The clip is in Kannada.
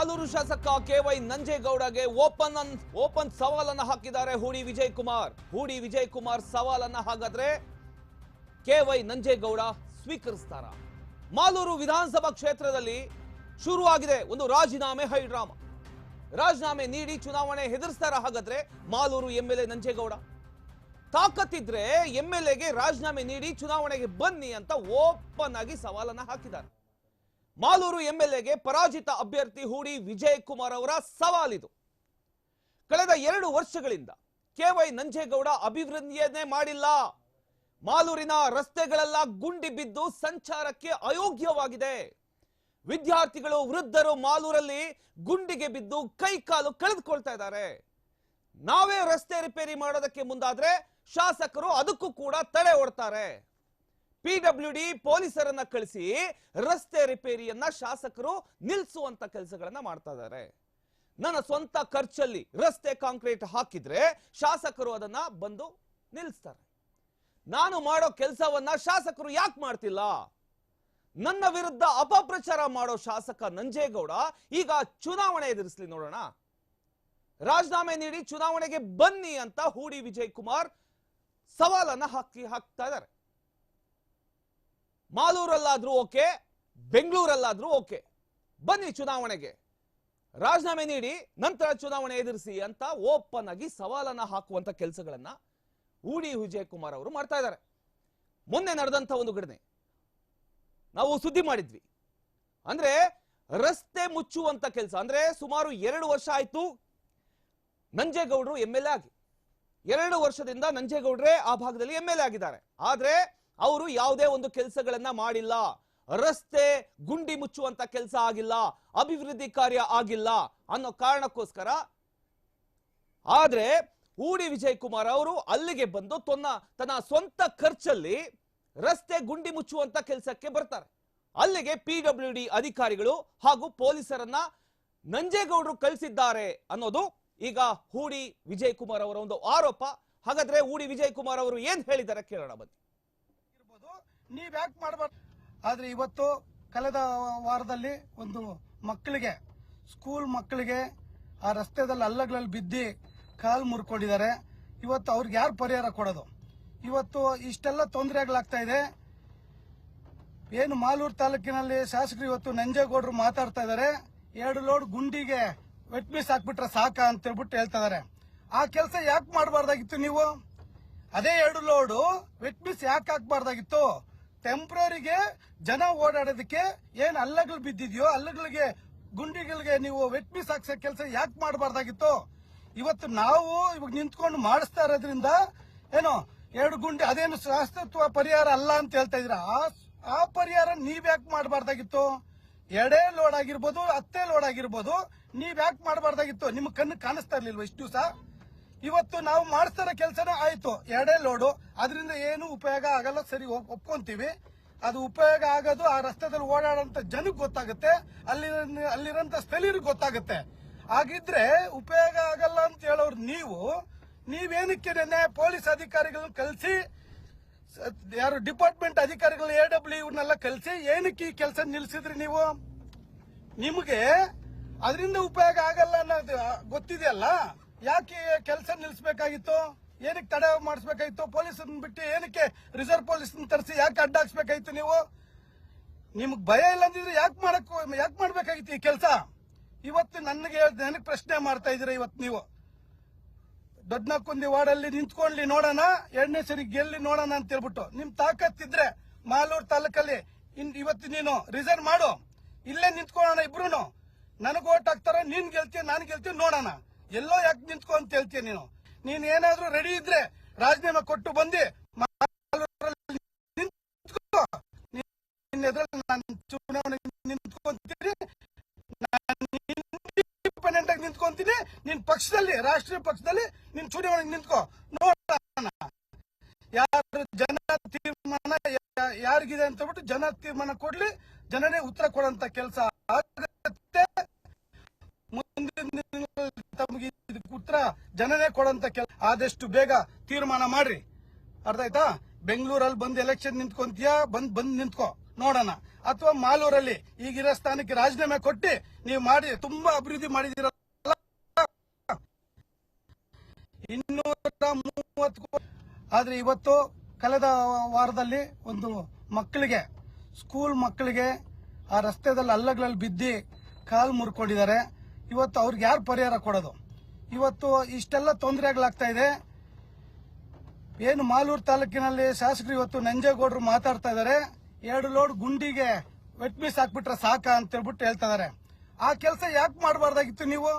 ಮಾಲೂರು ಶಾಸಕ ಕೆವೈ ನಂಜೇಗೌಡಗೆ ಓಪನ್ ಅನ್ ಓಪನ್ ಸವಾಲನ್ನ ಹಾಕಿದ್ದಾರೆ ಹೂಡಿ ವಿಜಯ್ ಕುಮಾರ್ ಹೂಡಿ ವಿಜಯ್ ಕುಮಾರ್ ಸವಾಲನ್ನ ಹಾಗಾದ್ರೆ ಕೆವೈ ನಂಜೇಗೌಡ ಸ್ವೀಕರಿಸ್ತಾರ. ಮಾಲೂರು ವಿಧಾನಸಭಾ ಕ್ಷೇತ್ರದಲ್ಲಿ ಶುರುವಾಗಿದೆ ಒಂದು ರಾಜೀನಾಮೆ ಹೈಡ್ರಾಮಾ. ರಾಜೀನಾಮೆ ನೀಡಿ ಚುನಾವಣೆ ಹೆದರ್ಸ್ತಾರ ಹಾಗಾದ್ರೆ Malur M L A Nanjegowda. ತಾಕತ್ತಿದ್ರೆ ಎಂ ಎಲ್ ಎಗೆ ರಾಜೀನಾಮೆ ನೀಡಿ ಚುನಾವಣೆಗೆ ಬನ್ನಿ ಅಂತ ಓಪನ್ ಆಗಿ ಸವಾಲನ್ನ ಹಾಕಿದ್ದಾರೆ. ಮಾಲೂರು ಎಂಎಲ್ಎಗೆ ಪರಾಜಿತ ಅಭ್ಯರ್ಥಿ ಹೂಡಿ ವಿಜಯ್ ಕುಮಾರ್ ಅವರ ಸವಾಲಿದು. ಕಳೆದ ಎರಡು ವರ್ಷಗಳಿಂದ ಕೆವೈ ನಂಜೇಗೌಡ ಅಭಿವೃದ್ಧಿಯನ್ನೇ ಮಾಡಿಲ್ಲ. ಮಾಲೂರಿನ ರಸ್ತೆಗಳೆಲ್ಲ ಗುಂಡಿ ಬಿದ್ದು ಸಂಚಾರಕ್ಕೆ ಅಯೋಗ್ಯವಾಗಿದೆ. ವಿದ್ಯಾರ್ಥಿಗಳು ವೃದ್ಧರು ಮಾಲೂರಲ್ಲಿ ಗುಂಡಿಗೆ ಬಿದ್ದು ಕೈ ಕಾಲು ಕಳೆದುಕೊಳ್ತಾ ಇದ್ದಾರೆ. ನಾವೇ ರಸ್ತೆ ರಿಪೇರಿ ಮಾಡೋದಕ್ಕೆ ಮುಂದಾದ್ರೆ ಶಾಸಕರು ಅದಕ್ಕೂ ಕೂಡ ತಡೆ ಓಡ್ತಾರೆ. ಪಿಡಬ್ಲ್ಯೂ ಡಿ ಪೊಲೀಸರನ್ನ ಕಳಿಸಿ ರಸ್ತೆ ರಿಪೇರಿಯನ್ನ ಶಾಸಕರು ನಿಲ್ಲಿಸುವಂತ ಕೆಲಸಗಳನ್ನ ಮಾಡ್ತಾ ಇದ್ದಾರೆ. ನನ್ನ ಸ್ವಂತ ಖರ್ಚಲ್ಲಿ ರಸ್ತೆ ಕಾಂಕ್ರೀಟ್ ಹಾಕಿದ್ರೆ ಶಾಸಕರು ಅದನ್ನ ಬಂದು ನಿಲ್ಲಿಸ್ತಾರೆ ನಾನು ಮಾಡೋ ಕೆಲಸವನ್ನ ಶಾಸಕರು ಯಾಕೆ ಮಾಡ್ತಿಲ್ಲ? ನನ್ನ ವಿರುದ್ಧ ಅಪಪ್ರಚಾರ ಮಾಡೋ ಶಾಸಕ ನಂಜೇಗೌಡ ಈಗ ಚುನಾವಣೆ ಎದುರಿಸಲಿ ನೋಡೋಣ. ರಾಜೀನಾಮೆ ನೀಡಿ ಚುನಾವಣೆಗೆ ಬನ್ನಿ ಅಂತ ಹೂಡಿ ವಿಜಯ್ ಕುಮಾರ್ ಸವಾಲನ್ನ ಹಾಕಿ ಹಾಕ್ತಾ ಇದ್ದಾರೆ. ಮಾಲೂರಲ್ಲಾದ್ರೂ ಓಕೆ, ಬೆಂಗಳೂರಲ್ಲಾದ್ರೂ ಓಕೆ. ಬನ್ನಿ ಚುನಾವಣೆಗೆ. ರಾಜೀನಾಮೆ ನೀಡಿ, ನಂತರ ಚುನಾವಣೆ ಎದುರಿಸಿ ಅಂತ ಓಪನ್ ಆಗಿ ಸವಾಲನ್ನ ಹಾಕುವಂತ ಕೆಲಸಗಳನ್ನ ಉಡಿ ವಿಜಯ್ ಕುಮಾರ್ ಅವರು ಮಾಡ್ತಾ ಇದ್ದಾರೆ. ಮೊನ್ನೆ ನಡೆದಂತ ಒಂದು ಘಟನೆ. ನಾವು ಸುದ್ದಿ ಮಾಡಿದ್ವಿ. ಅಂದ್ರೆ ರಸ್ತೆ ಮುಚ್ಚುವಂತ ಕೆಲಸ, ಅಂದ್ರೆ ಸುಮಾರು ಎರಡು ವರ್ಷ ಆಯ್ತು ನಂಜೇಗೌಡರು ಎಂ ಎಲ್ ಎ ಆಗಿ. ಎರಡು ವರ್ಷದಿಂದ ನಂಜೇಗೌಡ್ರೆ ಆ ಭಾಗದಲ್ಲಿ ಎಂ ಎಲ್ ಎ ಆಗಿದ್ದಾರೆ. ಆದ್ರೆ ಅವರು ಯಾವುದೇ ಒಂದು ಕೆಲಸಗಳನ್ನ ಮಾಡಿಲ್ಲ. ರಸ್ತೆ ಗುಂಡಿ ಮುಚ್ಚುವಂತ ಕೆಲಸ ಆಗಿಲ್ಲ, ಅಭಿವೃದ್ಧಿ ಕಾರ್ಯ ಆಗಿಲ್ಲ ಅನ್ನೋ ಕಾರಣಕ್ಕೋಸ್ಕರ ಆದ್ರೆ ಊಡಿ ವಿಜಯ್ ಕುಮಾರ್ ಅವರು ಅಲ್ಲಿಗೆ ಬಂದು ತನ್ನ ತನ್ನ ಸ್ವಂತ ಖರ್ಚಲ್ಲಿ ರಸ್ತೆ ಗುಂಡಿ ಮುಚ್ಚುವಂತ ಕೆಲಸಕ್ಕೆ ಬರ್ತಾರೆ. ಅಲ್ಲಿಗೆ ಪಿ ಡಬ್ಲ್ಯೂ ಡಿ ಅಧಿಕಾರಿಗಳು ಹಾಗೂ ಪೊಲೀಸರನ್ನ ನಂಜೇಗೌಡರು ಕಳಿಸಿದ್ದಾರೆ ಅನ್ನೋದು ಈಗ ಹೂಡಿ ವಿಜಯ್ ಕುಮಾರ್ ಅವರ ಒಂದು ಆರೋಪ. ಹಾಗಾದ್ರೆ ಹೂಡಿ ವಿಜಯ್ ಕುಮಾರ್ ಅವರು ಏನ್ ಹೇಳಿದ್ದಾರೆ ಕೇಳೋಣ ಬನ್ನಿ. ನೀವ್ ಯಾಕೆ ಮಾಡಬಾರ್ದು ಆದ್ರೆ ಇವತ್ತು ಕಳೆದ ವಾರದಲ್ಲಿ ಒಂದು ಮಕ್ಕಳಿಗೆ ಸ್ಕೂಲ್ ಮಕ್ಕಳಿಗೆ ಆ ರಸ್ತೆದಲ್ಲಿ ಅಲ್ಲಗಳಲ್ಲಿ ಬಿದ್ದಿ ಕಾಲು ಮುರ್ಕೊಂಡಿದ್ದಾರೆ. ಇವತ್ತು ಅವ್ರಿಗೆ ಯಾರು ಪರಿಹಾರ ಕೊಡೋದು? ಇವತ್ತು ಇಷ್ಟೆಲ್ಲ ತೊಂದರೆಗಳಾಗ್ತಾ ಇದೆ. ಏನು ಮಾಲೂರು ತಾಲೂಕಿನಲ್ಲಿ ಶಾಸಕರು ಇವತ್ತು ನಂಜೇಗೌಡರು ಮಾತಾಡ್ತಾ ಇದ್ದಾರೆ. ಎರಡು ಲೋಡ್ ಗುಂಡಿಗೆ ವೆಟ್ ಮೀಸ್ ಹಾಕ್ಬಿಟ್ರೆ ಸಾಕ ಅಂತ ಹೇಳ್ಬಿಟ್ಟು ಹೇಳ್ತಾ ಇದಾರೆ ಆ ಕೆಲಸ ಯಾಕೆ ಮಾಡಬಾರ್ದಾಗಿತ್ತು ನೀವು? ಅದೇ ಎರಡು ಲೋಡು ವೆಟ್ ಮೀಸ್ ಯಾಕೆ ಹಾಕ್ಬಾರ್ದಾಗಿತ್ತು? ಟೆಂಪ್ರರಿಗೆ ಜನ ಓಡಾಡೋದಕ್ಕೆ ಏನ್ ಅಲ್ಲಗಳು ಬಿದ್ದಿದ್ಯೋ, ಹಲ್ಲಗಳಿಗೆ, ಗುಂಡಿಗಳಿಗೆ ನೀವು ವೆಟ್ ಮಿಸ್ ಹಾಕ್ಸೋ ಕೆಲಸ ಯಾಕೆ ಮಾಡಬಾರ್ದಾಗಿತ್ತು, ಇವತ್ತು ನಾವು ಇವಾಗ ನಿಂತ್ಕೊಂಡು ಮಾಡಿಸ್ತಾ ಇರೋದ್ರಿಂದ ಏನೋ ಎರಡು ಗುಂಡಿ, ಅದೇನು ಶಾಸ್ತ್ರತ್ವ ಪರಿಹಾರ ಅಲ್ಲ ಅಂತ ಹೇಳ್ತಾ ಇದ್ರ ಆ ಪರಿಹಾರ ನೀವ್ ಯಾಕೆ ಮಾಡಬಾರ್ದಾಗಿತ್ತು? ಎಡೆ ಲೋಡ್ ಆಗಿರ್ಬೋದು, ಅತ್ತೆ ಲೋಡ್ ಆಗಿರ್ಬೋದು, ನೀವ್ ಯಾಕೆ ಮಾಡಬಾರ್ದಾಗಿತ್ತು? ನಿಮ್ ಕಣ್ಣು ಕಾಣಿಸ್ತಾ ಇರ್ಲಿಲ್ವಾ ಇಷ್ಟು ದಿವಸ? ಇವತ್ತು ನಾವು ಮಾಡಿಸ್ತಾರ ಕೆಲಸನ ಆಯ್ತು. ಎರಡೇ ಲೋಡು. ಅದರಿಂದ ಏನು ಉಪಯೋಗ ಆಗಲ್ಲ. ಸರಿ, ಒಪ್- ಒಪ್ಕೊಂತೀವಿ. ಅದು ಉಪಯೋಗ ಆಗೋದು ಆ ರಸ್ತೆದಲ್ಲಿ ಓಡಾಡುವಂತ ಜನಕ್ಕೆ ಗೊತ್ತಾಗುತ್ತೆ. ಅಲ್ಲಿ ಅಲ್ಲಿರೋಂಥ ಸ್ಥಳೀಯರಿಗೆ ಗೊತ್ತಾಗುತ್ತೆ. ಹಾಗಿದ್ರೆ ಉಪಯೋಗ ಆಗಲ್ಲ ಅಂತ ಹೇಳೋರು ನೀವು, ನೀವೇನಕ್ಕೆ ನೆನ್ನೆ ಪೊಲೀಸ್ ಅಧಿಕಾರಿಗಳನ್ನ ಕಲಿಸಿ, ಯಾರು ಡಿಪಾರ್ಟ್ಮೆಂಟ್ ಅಧಿಕಾರಿಗಳು ಎ ಡಬ್ಲ್ಯೂ ಇವ್ರನ್ನೆಲ್ಲ ಕಳಿಸಿ ಏನಕ್ಕೆ ಈ ಕೆಲಸ ನಿಲ್ಲಿಸಿದ್ರಿ ನೀವು? ನಿಮಗೆ ಅದರಿಂದ ಉಪಯೋಗ ಆಗಲ್ಲ ಅನ್ನೋದು ಗೊತ್ತಿದೆಯಲ್ಲ? ಯಾಕೆ ಕೆಲಸ ನಿಲ್ಲಿಸಬೇಕಾಗಿತ್ತು ಏನಕ್ಕೆ ತಡೆ ಮಾಡಿಸ್ಬೇಕಾಗಿತ್ತು? ಪೊಲೀಸ್ ಬಿಟ್ಟು ಏನಕ್ಕೆ ರಿಸರ್ವ್ ಪೊಲೀಸ್ ತರಿಸಿ ಯಾಕೆ ಅಡ್ಡ ಹಾಕ್ಸ್ಬೇಕಾಗಿತ್ತು ನೀವು? ನಿಮ್ಗೆ ಭಯ ಇಲ್ಲ ಅಂದಿದ್ರೆ ಯಾಕೆ ಮಾಡಕ್ ಯಾಕೆ ಮಾಡ್ಬೇಕಾಗಿತ್ತು ಈ ಕೆಲಸ? ಇವತ್ತು ನನಗೆ ನನಗೆ ಪ್ರಶ್ನೆ ಮಾಡ್ತಾ ಇದ್ದೀರಾ ಇವತ್ತು ನೀವು? ದೊಡ್ಡನಕ್ಕುಂದಿ ವಾರ್ಡಲ್ಲಿ ನಿಂತ್ಕೊಂಡ್ಲಿ ನೋಡೋಣ, ಎರಡನೇ ಸರಿ ಗೆಲ್ಲಿ ನೋಡೋಣ ಅಂತ ಹೇಳ್ಬಿಟ್ಟು. ನಿಮ್ ತಾಕತ್ತಿದ್ರೆ ಮಾಲೂರು ತಾಲೂಕಲ್ಲಿ ಇನ್ ಇವತ್ತು ನೀನು ರಿಸರ್ವ್ ಮಾಡು. ಇಲ್ಲೇ ನಿಂತ್ಕೊಳ್ಳೋಣ ಇಬ್ರು ನನಗೆ ಓಟ್ ಹಾಕ್ತಾರ, ನೀನ್ ಗೆಲ್ತೀಯ, ನಾನು ಗೆಲ್ತೀಯ ನೋಡೋಣ. ಎಲ್ಲೋ ಯಾಕೆ ನಿಂತ್ಕೊ ಅಂತ ಹೇಳ್ತೀಯ ನೀನು? ನೀನ್ ಏನಾದ್ರೂ ರೆಡಿ ಇದ್ರೆ ರಾಜೀನಾಮೆ ಕೊಟ್ಟು ಬಂದಿ. ನಿಂತ್ಕೊಂತೀನಿ ನಿಂತ್ಕೊಂತೀನಿ ನಿನ್ ಪಕ್ಷದಲ್ಲಿ, ರಾಷ್ಟ್ರೀಯ ಪಕ್ಷದಲ್ಲಿ ನಿನ್ ಚುನಾವಣೆ ನಿಂತ್ಕೋ. ನೋಡೋಣ ಯಾರು ಜನ ತೀರ್ಮಾನ ಯಾರಿಗಿದೆ ಅಂತ ಬಿಟ್ಟು ಜನ ತೀರ್ಮಾನ ಕೊಡ್ಲಿ. ಜನನೇ ಉತ್ತರ ಕೊಡಂತ ಕೆಲಸ. ತಮಗೆ ಉತ್ತರ ಜನನೇ ಕೊಡಂತ ಕೆಲ ಆದಷ್ಟು ಬೇಗ ತೀರ್ಮಾನ ಮಾಡ್ರಿ. ಅರ್ಥ ಆಯ್ತಾ ಬೆಂಗಳೂರಲ್ಲಿ ಬಂದು ಎಲೆಕ್ಷನ್ ನಿಂತ್ಕೊಂತೀಯಾ? ಬಂದ್ ಬಂದ್ ನಿಂತ್ಕೋ. ನೋಡೋಣ. ಅಥವಾ ಮಾಲೂರಲ್ಲಿ ಈಗಿರೋ ಸ್ಥಾನಕ್ಕೆ ರಾಜೀನಾಮೆ ಕೊಟ್ಟು ನೀವು ಮಾಡಿ ತುಂಬಾ ಅಭಿವೃದ್ಧಿ ಮಾಡಿದಿರ ಇನ್ನೂರ ಮೂವತ್ತು ಆದ್ರೆ ಇವತ್ತು ಕಳೆದ ವಾರದಲ್ಲಿ ಒಂದು ಮಕ್ಕಳಿಗೆ ಸ್ಕೂಲ್ ಮಕ್ಕಳಿಗೆ ಆ ರಸ್ತೆದಲ್ಲಿ ಅಲ್ಲಗಳಲ್ಲಿ ಬಿದ್ದಿ ಕಾಲು ಮುರ್ಕೊಂಡಿದ್ದಾರೆ. ಇವತ್ತು ಅವ್ರಿಗೆ ಯಾರು ಪರಿಹಾರ ಕೊಡೋದು? ಇವತ್ತು ಇಷ್ಟೆಲ್ಲ ತೊಂದರೆಗಳಾಗ್ತಾ ಇದೆ. ಏನು ಮಾಲೂರು ತಾಲೂಕಿನಲ್ಲಿ ಶಾಸಕರು ಇವತ್ತು ನಂಜೇಗೌಡರು ಮಾತಾಡ್ತಾ ಇದ್ದಾರೆ. ಎರಡು ಲೋಡ್ ಗುಂಡಿಗೆ ವೆಟ್ ಮೀಸ್ ಹಾಕ್ಬಿಟ್ರೆ ಸಾಕ ಅಂತ ಹೇಳ್ಬಿಟ್ಟು ಹೇಳ್ತಾ ಇದ್ದಾರೆ. ಆ ಕೆಲಸ ಯಾಕೆ ಮಾಡಬಾರ್ದಾಗಿತ್ತು ನೀವು?